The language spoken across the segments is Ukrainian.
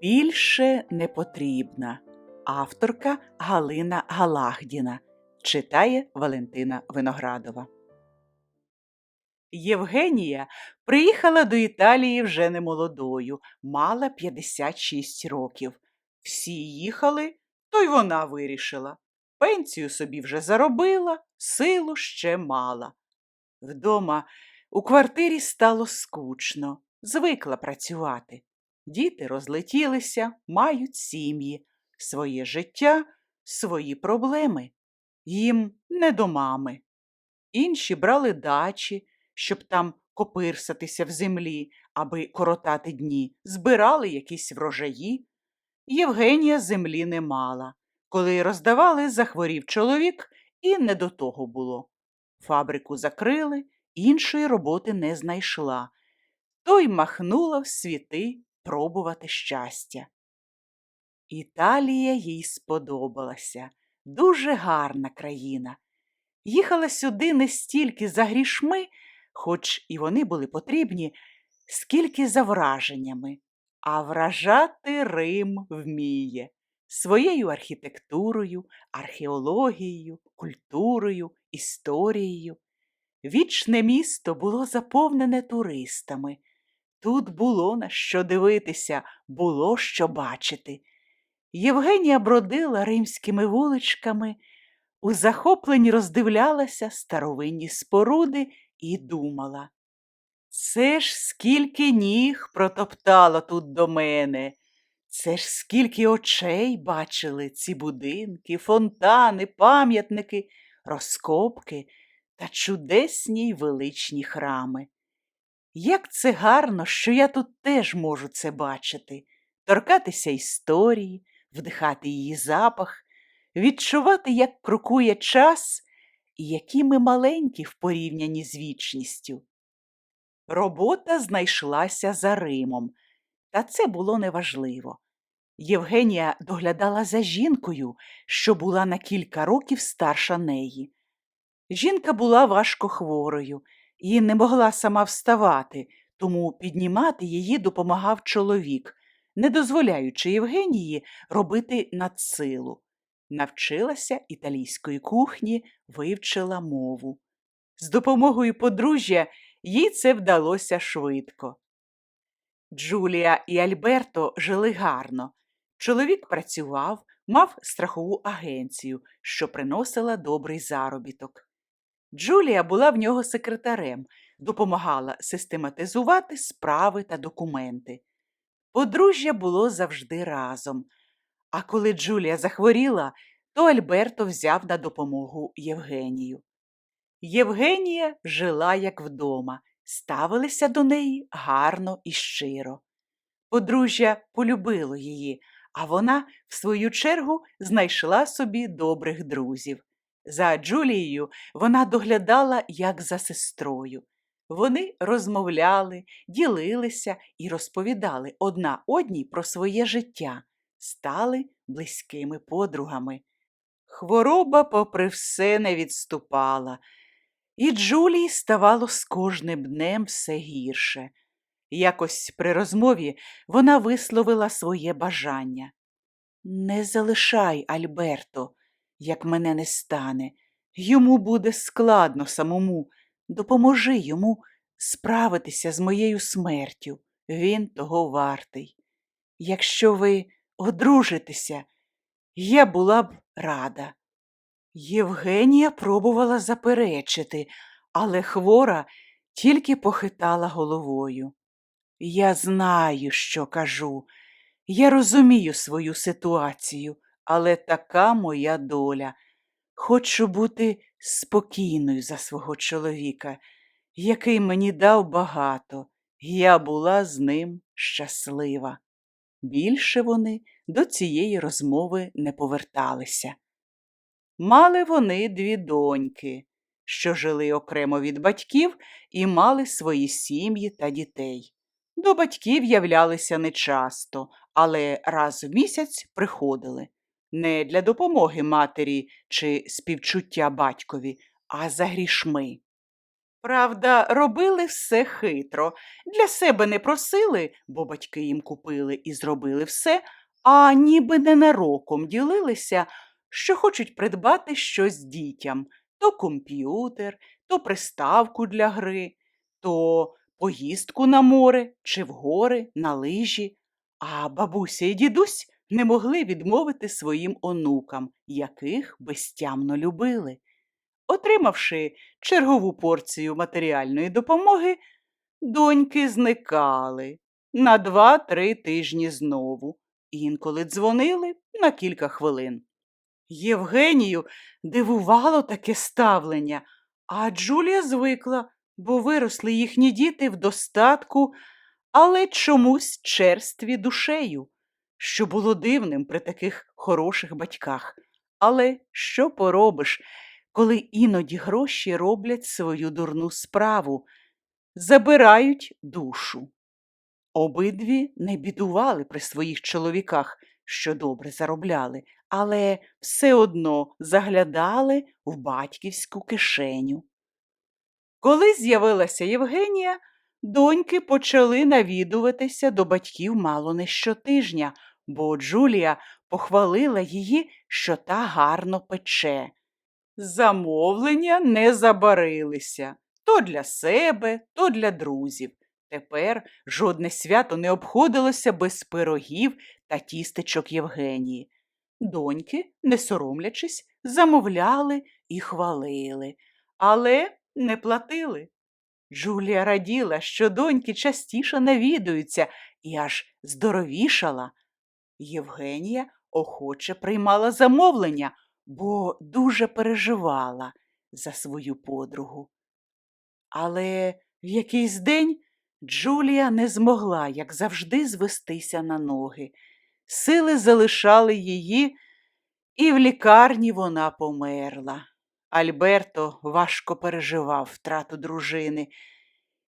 Більше не потрібна. Авторка Галина Галагдіна. Читає Валентина Виноградова. Євгенія приїхала до Італії вже не молодою, мала 56 років. Всі їхали, то й вона вирішила. Пенсію собі вже заробила, силу ще мала. Вдома у квартирі стало скучно, звикла працювати. Діти розлетілися, мають сім'ї, своє життя, свої проблеми. Їм не до мами. Інші брали дачі, щоб там копирсатися в землі, аби коротати дні, збирали якісь врожаї. Євгенія землі не мала. Коли роздавали, захворів чоловік, і не до того було. Фабрику закрили, іншої роботи не знайшла. То й махнула в світи пробувати щастя. Італія їй сподобалася. Дуже гарна країна. Їхала сюди не стільки за грішми, хоч і вони були потрібні, скільки за враженнями. А вражати Рим вміє своєю архітектурою, археологією, культурою, історією. Вічне місто було заповнене туристами. Тут було на що дивитися, було що бачити. Євгенія бродила римськими вуличками, у захопленні роздивлялася старовинні споруди і думала. Це ж скільки ніг протоптало тут до мене, це ж скільки очей бачили ці будинки, фонтани, пам'ятники, розкопки та чудесні й величні храми. Як це гарно, що я тут теж можу це бачити, торкатися історії, вдихати її запах, відчувати, як крокує час і які ми маленькі в порівнянні з вічністю. Робота знайшлася за Римом, та це було неважливо. Євгенія доглядала за жінкою, що була на кілька років старша неї. Жінка була важко хворою і не могла сама вставати, тому піднімати її допомагав чоловік, не дозволяючи Євгенії робити надсилу. Навчилася італійської кухні, вивчила мову. З допомогою подружжя їй це вдалося швидко. Джулія і Альберто жили гарно. Чоловік працював, мав страхову агенцію, що приносила добрий заробіток. Джулія була в нього секретарем, допомагала систематизувати справи та документи. Подружжя було завжди разом. А коли Джулія захворіла, то Альберто взяв на допомогу Євгенію. Євгенія жила як вдома, ставилися до неї гарно і щиро. Подружжя полюбило її, а вона, в свою чергу, знайшла собі добрих друзів. За Джулією вона доглядала, як за сестрою. Вони розмовляли, ділилися і розповідали одна одній про своє життя, стали близькими подругами. Хвороба, попри все, не відступала, і Джулії ставало з кожним днем все гірше. Якось при розмові вона висловила своє бажання. Не залишай, Альберто, як мене не стане. Йому буде складно самому. Допоможи йому справитися з моєю смертю. Він того вартий. Якщо ви одружитеся, я була б рада. Євгенія пробувала заперечити, але хвора тільки похитала головою. Я знаю, що кажу. Я розумію свою ситуацію, але така моя доля. Хочу бути спокійною за свого чоловіка, який мені дав багато, я була з ним щаслива. Більше вони до цієї розмови не поверталися. Мали вони дві доньки, що жили окремо від батьків і мали свої сім'ї та дітей. До батьків являлися нечасто, але раз в місяць приходили не для допомоги матері чи співчуття батькові, а за грішми. Правда, робили все хитро. Для себе не просили, бо батьки їм купили і зробили все, а ніби ненароком ділилися, що хочуть придбати щось дітям то комп'ютер, то приставку для гри, то поїздку на море чи в гори, на лижі. А бабуся і дідусь не могли відмовити своїм онукам, яких безтямно любили. Отримавши чергову порцію матеріальної допомоги, доньки зникали на два-три тижні знову. Інколи дзвонили на кілька хвилин. Євгенію дивувало таке ставлення, а Джулія звикла, бо виросли їхні діти в достатку, але чомусь черстві душею, що було дивним при таких хороших батьках. Але що поробиш, коли іноді гроші роблять свою дурну справу, забирають душу. Обидві не бідували при своїх чоловіках, що добре заробляли, але все одно заглядали в батьківську кишеню. Коли з'явилася Євгенія, доньки почали навідуватися до батьків мало не щотижня, бо Джулія похвалила її, що та гарно пече. Замовлення не забарилися то для себе, то для друзів. Тепер жодне свято не обходилося без пирогів та тістечок Євгенії. Доньки, не соромлячись, замовляли і хвалили, але не платили. Джулія раділа, що доньки частіше навідуються і аж здоровішала. Євгенія охоче приймала замовлення, бо дуже переживала за свою подругу. Але в якийсь день Джулія не змогла, як завжди, звестися на ноги. Сили залишали її, і в лікарні вона померла. Альберто важко переживав втрату дружини.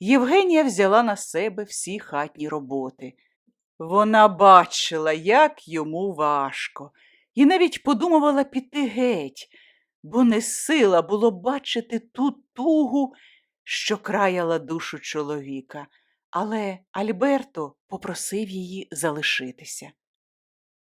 Євгенія взяла на себе всі хатні роботи. Вона бачила, як йому важко, і навіть подумувала піти геть, бо не сила було бачити ту тугу, що краяла душу чоловіка, але Альберто попросив її залишитися.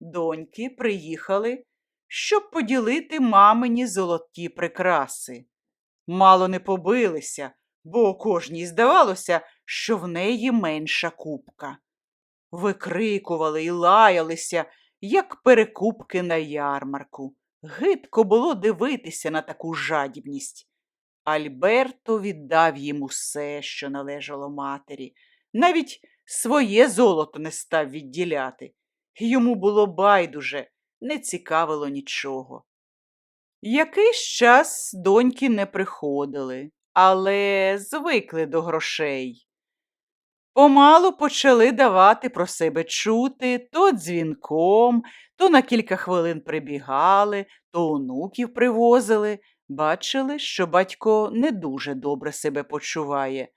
Доньки приїхали, щоб поділити мамині золоті прикраси. Мало не побилися, бо кожній здавалося, що в неї менша купка. Викрикували і лаялися, як перекупки на ярмарку. Гидко було дивитися на таку жадібність. Альберто віддав їм усе, що належало матері, навіть своє золото не став відділяти. Йому було байдуже, не цікавило нічого. Якийсь час доньки не приходили, але звикли до грошей. Помалу почали давати про себе чути то дзвінком, то на кілька хвилин прибігали, то онуків привозили, бачили, що батько не дуже добре себе почуває.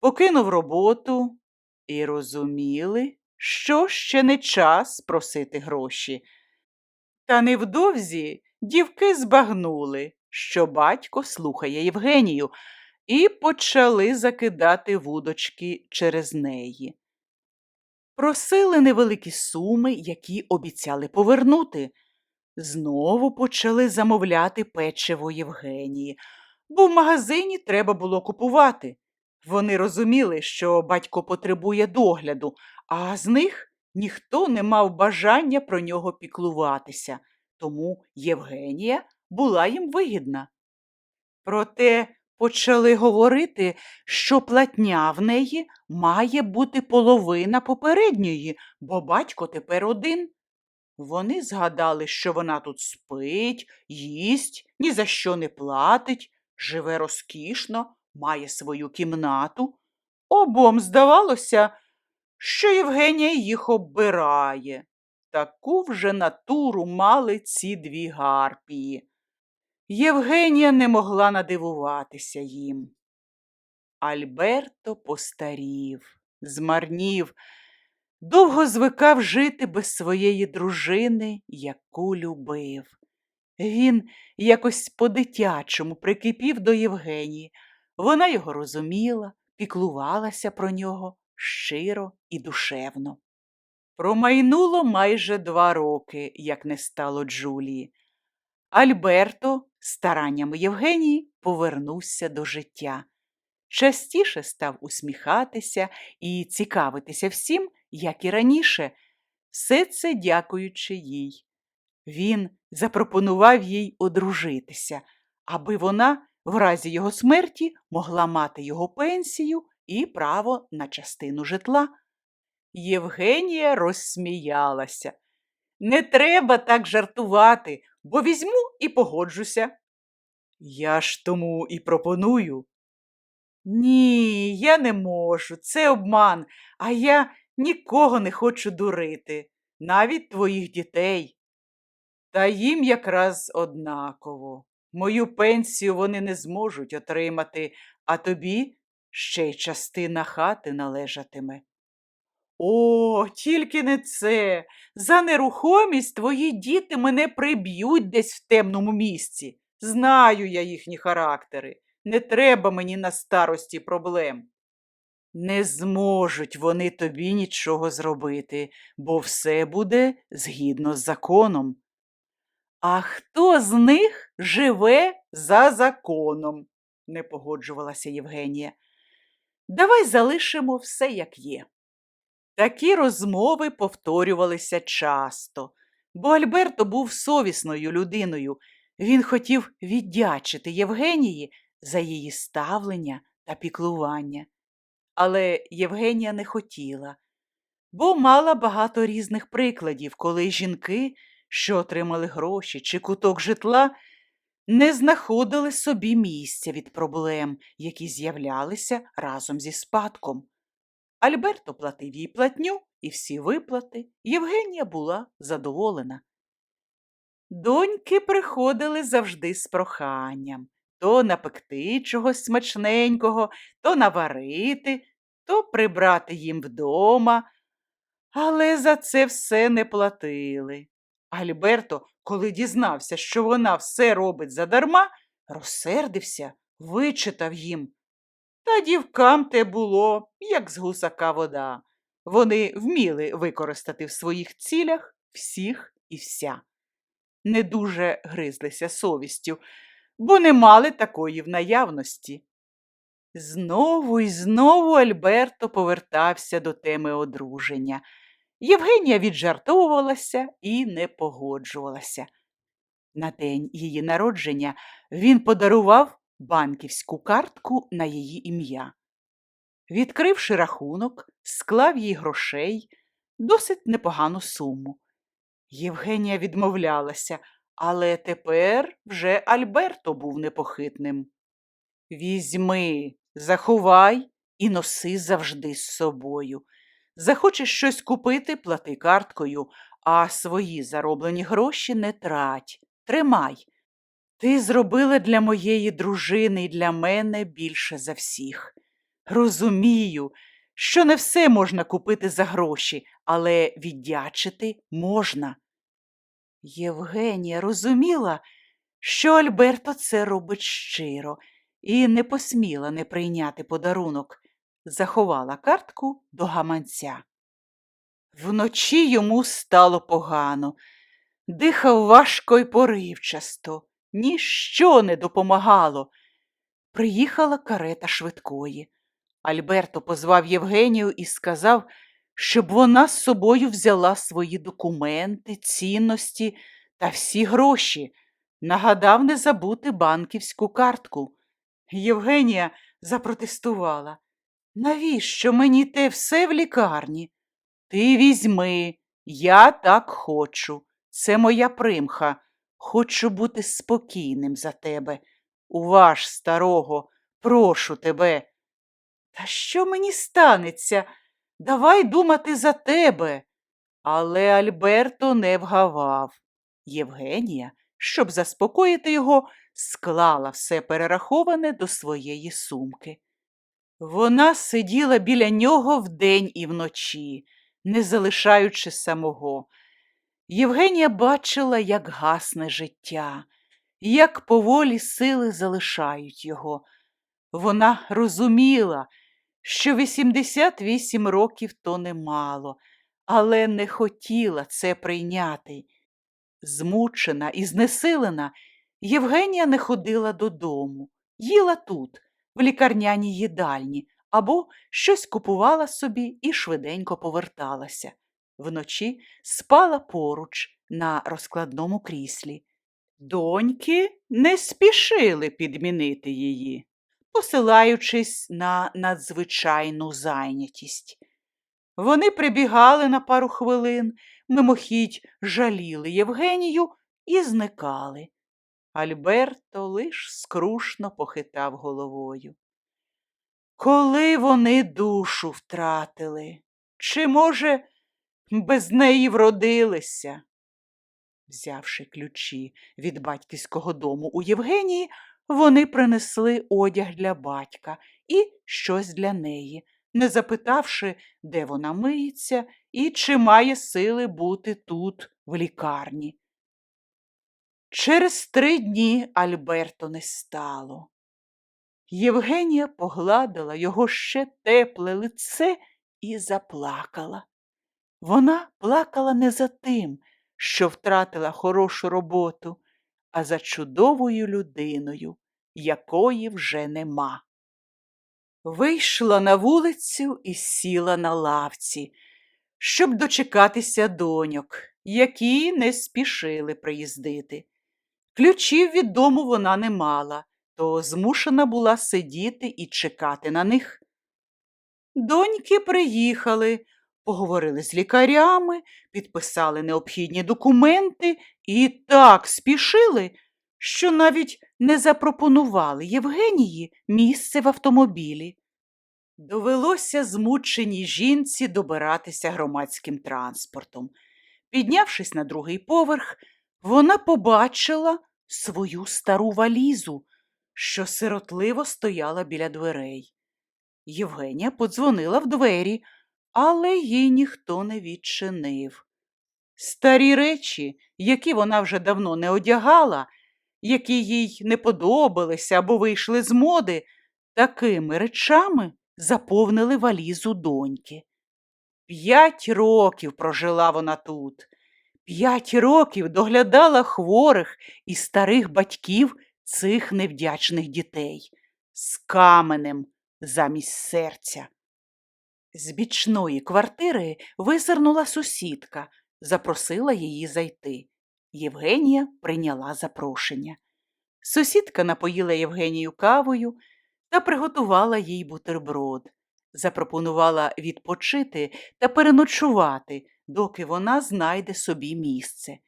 Покинув роботу і розуміли, що ще не час просити гроші. Та невдовзі дівки збагнули, що батько слухає Євгенію, і почали закидати вудочки через неї. Просили невеликі суми, які обіцяли повернути. Знову почали замовляти печиво Євгенії, бо в магазині треба було купувати. Вони розуміли, що батько потребує догляду, а з них ніхто не мав бажання про нього піклуватися, тому Євгенія була їм вигідна. Проте почали говорити, що платня в неї має бути половина попередньої, бо батько тепер один. Вони згадали, що вона тут спить, їсть, ні за що не платить, живе розкішно, має свою кімнату. Обом здавалося, що Євгенія їх оббирає. Таку вже натуру мали ці дві гарпії. Євгенія не могла надивуватися їм. Альберто постарів, змарнів, довго звикав жити без своєї дружини, яку любив. Він якось по-дитячому прикипів до Євгенії, Вона його розуміла, піклувалася про нього щиро і душевно. Промайнуло майже два роки, як не стало Джулії. Альберто стараннями Євгенії повернувся до життя. Частіше став усміхатися і цікавитися всім, як і раніше, все це дякуючи їй. Він запропонував їй одружитися, аби вона в разі його смерті могла мати його пенсію і право на частину житла. Євгенія розсміялася. Не треба так жартувати, бо візьму і погоджуся. Я ж тому і пропоную. Ні, я не можу, це обман, а я нікого не хочу дурити, навіть твоїх дітей. Та їм якраз однаково. Мою пенсію вони не зможуть отримати, а тобі ще й частина хати належатиме. О, тільки не це. За нерухомість твої діти мене приб'ють десь в темному місці. Знаю я їхні характери. Не треба мені на старості проблем. Не зможуть вони тобі нічого зробити, бо все буде згідно з законом. А хто з них живе за законом? не погоджувалася Євгенія. Давай залишимо все, як є. Такі розмови повторювалися часто, бо Альберто був совісною людиною. Він хотів віддячити Євгенії за її ставлення та піклування. Але Євгенія не хотіла, бо мала багато різних прикладів, коли жінки, що отримали гроші чи куток житла, не знаходили собі місця від проблем, які з'являлися разом зі спадком. Альберто платив їй платню і всі виплати. Євгенія була задоволена. Доньки приходили завжди з проханням то напекти чогось смачненького, то наварити, то прибрати їм вдома. Але за це все не платили. Альберто, коли дізнався, що вона все робить задарма, розсердився, вичитав їм. Та дівкам те було, як з гусака вода. Вони вміли використати в своїх цілях всіх і вся. Не дуже гризлися совістю, бо не мали такої в наявності. Знову і знову Альберто повертався до теми одруження. Євгенія віджартовувалася і не погоджувалася. На день її народження він подарував банківську картку на її ім'я. Відкривши рахунок, склав їй грошей досить непогану суму. Євгенія відмовлялася, але тепер вже Альберто був непохитним. Візьми, заховай і носи завжди з собою. Захочеш щось купити, плати карткою, а свої зароблені гроші не трать. Тримай. Ти зробила для моєї дружини і для мене більше за всіх. Розумію, що не все можна купити за гроші, але віддячити можна. Євгенія розуміла, що Альберто це робить щиро, і не посміла не прийняти подарунок, заховала картку до гаманця. Вночі йому стало погано, дихав важко й поривчасто, ніщо не допомагало. Приїхала карета швидкої. Альберто позвав Євгенію і сказав, щоб вона з собою взяла свої документи, цінності та всі гроші. Нагадав не забути банківську картку. Євгенія запротестувала. Навіщо мені те все в лікарні? Ти візьми, я так хочу. Це моя примха. Хочу бути спокійним за тебе. Уваж, старого, прошу тебе. Та що мені станеться? Давай думати за тебе. Але Альберто не вгавав. Євгенія, щоб заспокоїти його, склала все перераховане до своєї сумки. Вона сиділа біля нього вдень і вночі, не залишаючи самого. Євгенія бачила, як гасне життя, як поволі сили залишають його. Вона розуміла, що 88 років то немало, але не хотіла це прийняти. Змучена і знесилена, Євгенія не ходила додому, їла тут, в лікарняній їдальні, або щось купувала собі і швиденько поверталася. Вночі спала поруч на розкладному кріслі. Доньки не спішили підмінити її, посилаючись на надзвичайну зайнятість. Вони прибігали на пару хвилин, мимохідь жаліли Євгенію і зникали. Альберто лиш скрушно похитав головою. Коли вони душу втратили, чи, може, без неї вродилися? Взявши ключі від батьківського дому у Євгенії, вони принесли одяг для батька і щось для неї, не запитавши, де вона миється і чи має сили бути тут, в лікарні. Через три дні Альберто не стало. Євгенія погладила його ще тепле лице і заплакала. Вона плакала не за тим, що втратила хорошу роботу, а за чудовою людиною, якої вже нема. Вийшла на вулицю і сіла на лавці, щоб дочекатися доньок, які не спішили приїздити. Ключів від дому вона не мала, то змушена була сидіти і чекати на них. Доньки приїхали, поговорили з лікарями, підписали необхідні документи і так спішили, що навіть не запропонували Євгенії місце в автомобілі. Довелося змученій жінці добиратися громадським транспортом. Піднявшись на другий поверх, вона побачила свою стару валізу, що сиротливо стояла біля дверей. Євгенія подзвонила в двері, але їй ніхто не відчинив. Старі речі, які вона вже давно не одягала, які їй не подобалися або вийшли з моди, такими речами заповнили валізу доньки. П'ять років прожила вона тут. П'ять років доглядала хворих і старих батьків цих невдячних дітей з каменем замість серця. З бічної квартири визирнула сусідка, запросила її зайти. Євгенія прийняла запрошення. Сусідка напоїла Євгенію кавою та приготувала їй бутерброд. Запропонувала відпочити та переночувати, доки вона знайде собі місце.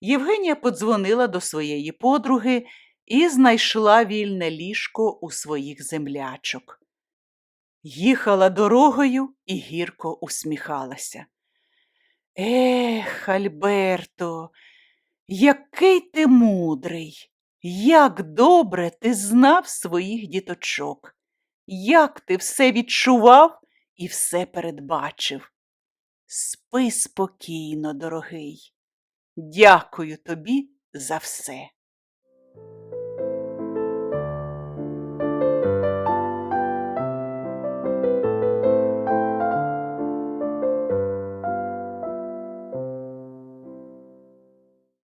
Євгенія подзвонила до своєї подруги і знайшла вільне ліжко у своїх землячок. Їхала дорогою і гірко усміхалася. Ех, Альберто, який ти мудрий, як добре ти знав своїх діточок, як ти все відчував і все передбачив. Спи спокійно, дорогий. Дякую тобі за все.